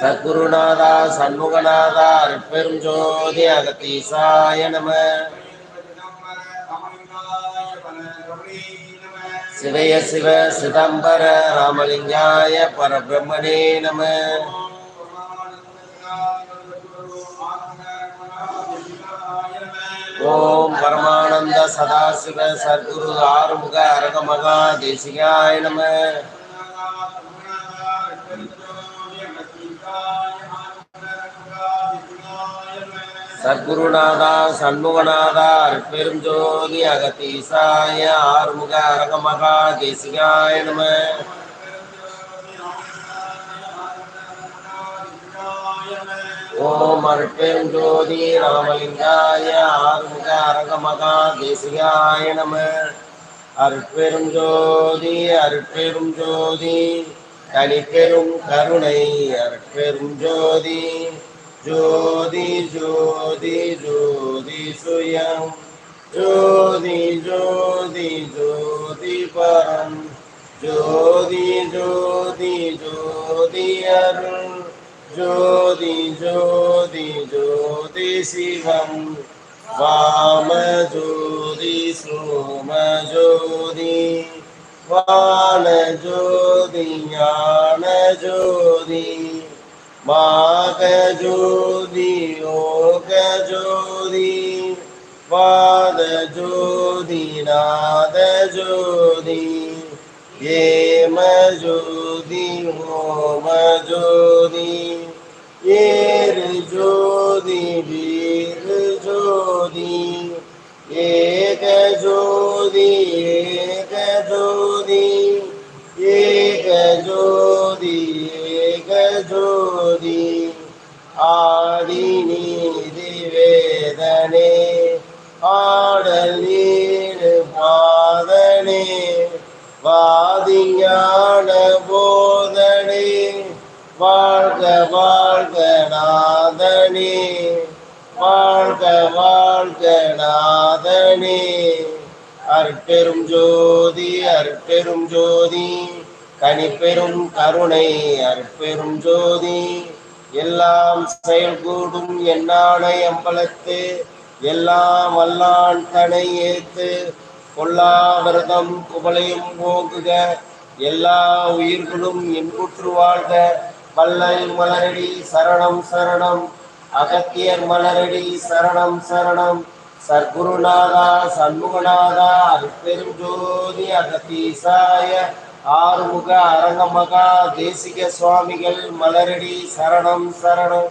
சத்குருநாதா சண்முகநாதா அருட்பெரும் ஜோதி அகத்தீசாய நம. சிவய சிவ சிதம்பர ராமலிங்காய பரபிரம்மணே நம. ஓம் பரமானந்த சதாசிவ சத்குரு ஆறுமுக அரகமகா தேசிகாய நம. சத்குருநாதா சண்முகநாதா அற்பெரும் ஜோதி அகத்தீசாய ஆறுமுக அரகமகா தேசிகாய நம. ஓம் அருட்பெரும் ஜோதி ராமலிங்காய ஆறுமுக அரங்கமகா தேசிகாய நம. அருட்பெரும் ஜோதி அருட்பெரும் ஜோதி தனிப்பெரும் கருணை அருட்பெரும் ஜோதி ஜோதி ஜோதி ஜோதி சுயம் ஜோதி ஜோதி ஜோதி பரம் ஜோதி ஜோதி ஜோதி அருள். ஜோதி ஜோதி ஜோதி சிவம். வாம ஜோதி சோம ஜோதி வான ஜோதி ஞான ஜோதி மாக ஜோதி யோக ஜோதி வாத ஜோதி நாத ஜோதி ஏம ஜோதி ஓம ஜோதி ஏறு ஜோதி வீரு ஜோதி ஏக ஜோதி ஏக ஜோதி ஏக ஜோதி ஏக ஜோதி ஆதி நீதி வேதனே ஆடல் நீடு பாதனே வாதிஞான நாதனே வாழ்க வாழ்க நாதனே. அருட்பெரும் ஜோதி அருட்பெரும் ஜோதி கனிப்பெரும் கருணை அருட்பெரும் ஜோதி. எல்லாம் செயல்கூடும் என்னானை அம்பலத்து எல்லாம் வல்லான் தனை ஏத்து கொல்லாவிரதம் குவளையும் போகுக. எல்லா உயிர்களும் இன்புற்று வாழ்க. வல்லை மலரடி சரணம் சரணம். அகத்தியர் மலரடி சரணம் சரணம். சர்க்குருநாதா சண்முகநாதா அருட்பெரும் ஜோதி அகத்தீசாய ஆறுமுக அரங்கமகா தேசிக சுவாமிகள் மலரடி சரணம் சரணம்.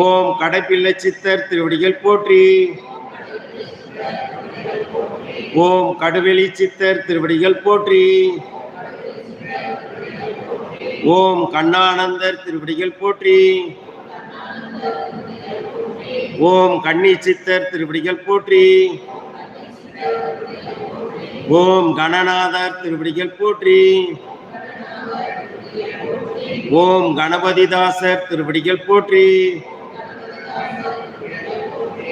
ஓம் கடைப்பிள்ளை சித்தர் திருவடிகள் போற்றி. ஓம் கடுவெளி சித்தர் திருவடிகள் போற்றி. ஓம் கண்ணானந்தர் திருவடிகள் போற்றி. ஓம் கன்னி சித்தர் திருவடிகள் போற்றி. ஓம் கணநாதர் திருவடிகள் போற்றி. ஓம் கணபதிதாசர் திருவடிகள் போற்றி.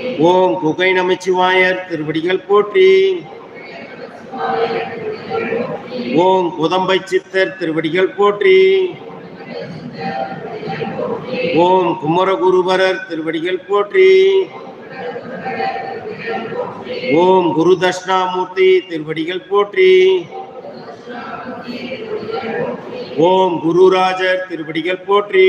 ஓம் குகை நமச்சிவாயர் திருவடிகள் போற்றி. ஓம் குதம்பை சித்தர் திருவடிகள் போற்றி. ஓம் குமரகுருபரர் திருவடிகள் போற்றி. ஓம் குரு தட்சிணாமூர்த்தி திருவடிகள் போற்றி. ஓம் குருராஜர் திருவடிகள் போற்றி.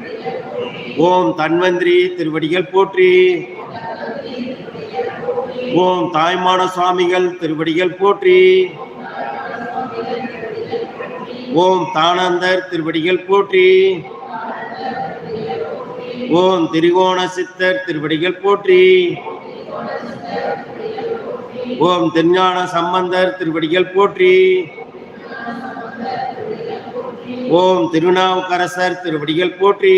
ஓம் தன்வந்திரி திருவடிகள் போற்றி. ஓம் தாய்மான சுவாமிகள் திருவடிகள் போற்றி. ஓம் தானந்தர் திருவடிகள் போற்றி. ஓம் திரிகோண சித்தர் திருவடிகள் போற்றி. ஓம் திருஞான சம்பந்தர் திருவடிகள் போற்றி. ஓம் திருநாவுக்கரசர் திருவடிகள் போற்றி.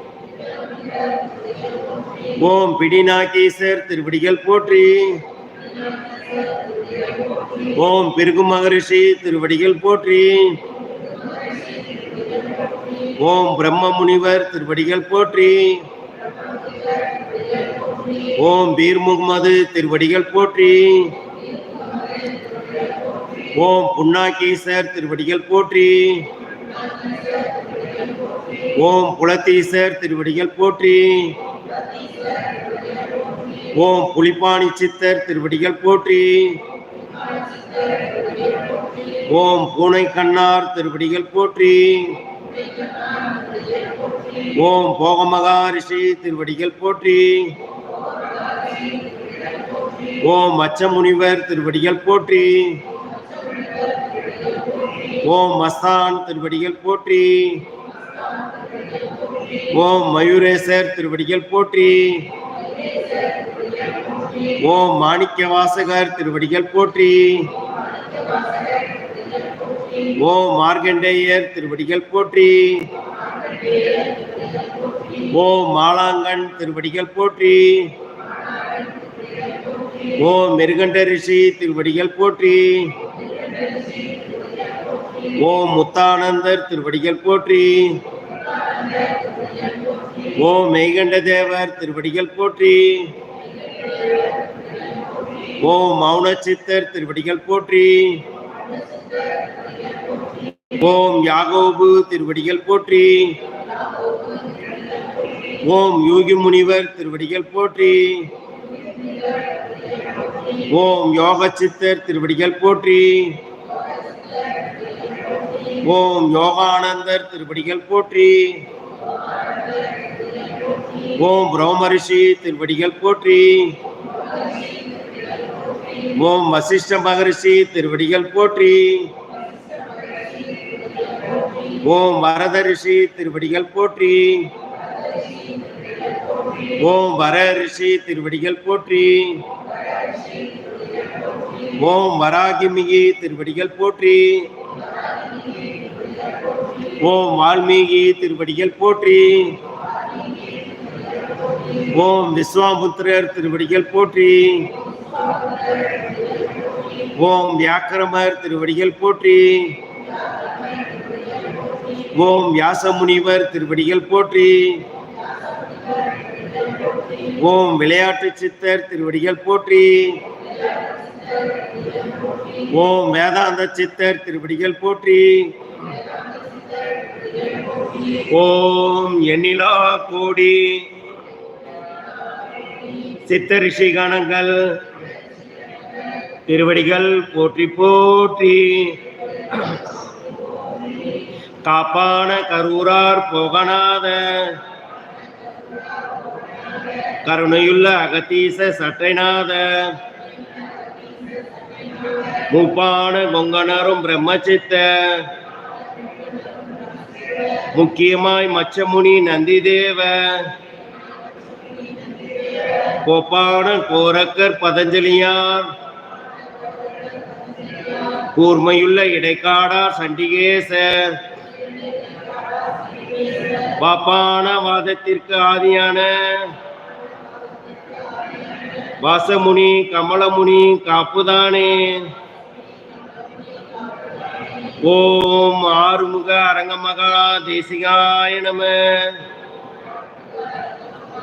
ஓம் பிடிநாகேசர் திருவடிகள் போற்றி. ஓம் பிருகு மகரிஷி திருவடிகள் போற்றி. ஓம் பிரம்ம முனிவர் திருவடிகள் போற்றி. ஓம் பீர் முகமது திருவடிகள் போற்றி. ஓம் புன்னாகீசர் திருவடிகள் போற்றி. ஓம் புலத்தீசர் திருவடிகள் போற்றி. ஓம் புலிப்பாணி சித்தர் திருவடிகள் போற்றி. ஓம் பூனை கண்ணார் திருவடிகள் போற்றி. ஓம் போகமகா ரிஷி திருவடிகள் போற்றி. ஓம் மச்சமுனிவர் திருவடிகள் போற்றி. ஓம் மஸ்தான் திருவடிகள் போற்றி. ஓம் மயூரேசர் திருவடிகள் போற்றி. ஓம் மாணிக்க வாசகர் திருவடிகள் போற்றி. ஓம் மார்கண்டேயர் திருவடிகள் போற்றி. ஓம் மாலாங்கன் திருவடிகள் போற்றி. ஓம் மிருகண்ட ரிஷி திருவடிகள் போற்றி. ஓம் முத்தானந்தர் திருவடிகள் போற்றி. ஓம் மெய்கண்ட தேவர் திருவடிகள் போற்றி. ஓம் மௌன சித்தர் திருவடிகள் போற்றி. ஓம் யாகோபு திருவடிகள் போற்றி. ஓம் யோகி முனிவர் திருவடிகள் போற்றி. ஓம் யோக சித்தர் திருவடிகள் போற்றி. ஓம் யோகானந்தர் திருவடிகள் போற்றி. ஓம் பிரம்மரிஷி திருவடிகள் போற்றி. ஓம் வசிஷ்ட மகரிஷி திருவடிகள் போற்றி. ஓம் வரத ரிஷி திருவடிகள் போற்றி. ஓம் வர ரிஷி திருவடிகள் போற்றி. ஓம் வராகிமிகி திருவடிகள் போற்றி. ஓம் வால்மீகி திருவடிகள் போற்றி. ஓம் விஸ்வாமுத்திரர் திருவடிகள் போற்றி. ஓம் வியாக்கிரமர் திருவடிகள் போற்றி. ஓம் வியாசமுனிவர் திருவடிகள் போற்றி. ஓம் விளையாட்டு சித்தர் திருவடிகள் போற்றி. ஓம் வேதாந்த சித்தர் திருவடிகள் போற்றி. ஓம் எண்ணிலா கோடி. சித்த ரிஷி கணங்கள் திருவடிகள் போற்றி போற்றி. காப்பான கரூரார் போகநாத கருணையுள்ள அகத்தீச சற்றைநாத மூப்பான கொங்கனரும் பிரம்மச்சித்த முக்கியமாய் மச்சமுனி நந்திதேவ கோபான கோரக்கர் பதஞ்சலியார். கூர்மையுள்ள இடைக்காடா சண்டிகேசர். பாப்பான வாதத்திற்கு ஆதியான வாசமுனி கமலமுனி காப்புதானே. ஓம் ஆறுமுக அரங்கமகா தேசிகாய நம.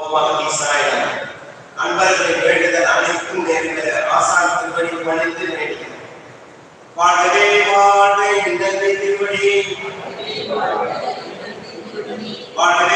ஓமகீசாயம் அன்பர்களின் வேண்டுதல் அனைத்தும் நிறைவேற ஆசான் திருவடி பணிந்து வேண்டுகிறேன் வாழ்கவே வாழ்க திருவடி. வாழ்க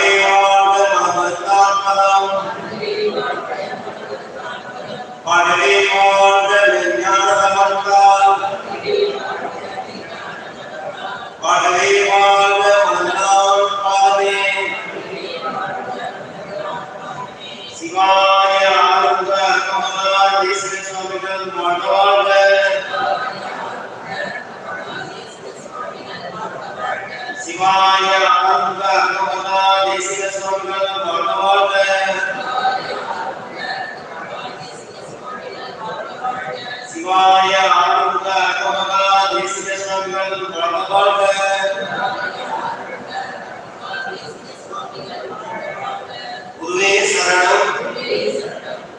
குருவே சரணம்.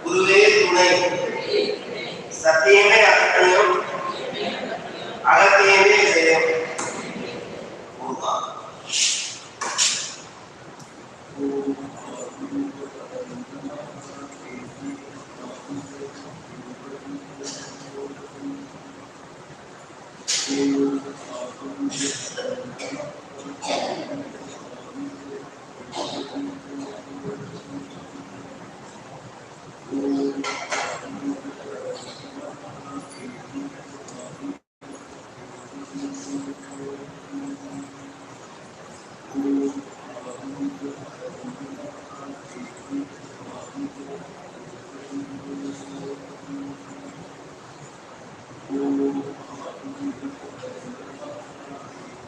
குருவே துணை. சத்தியமே அகத்தையும். அகத்தியமே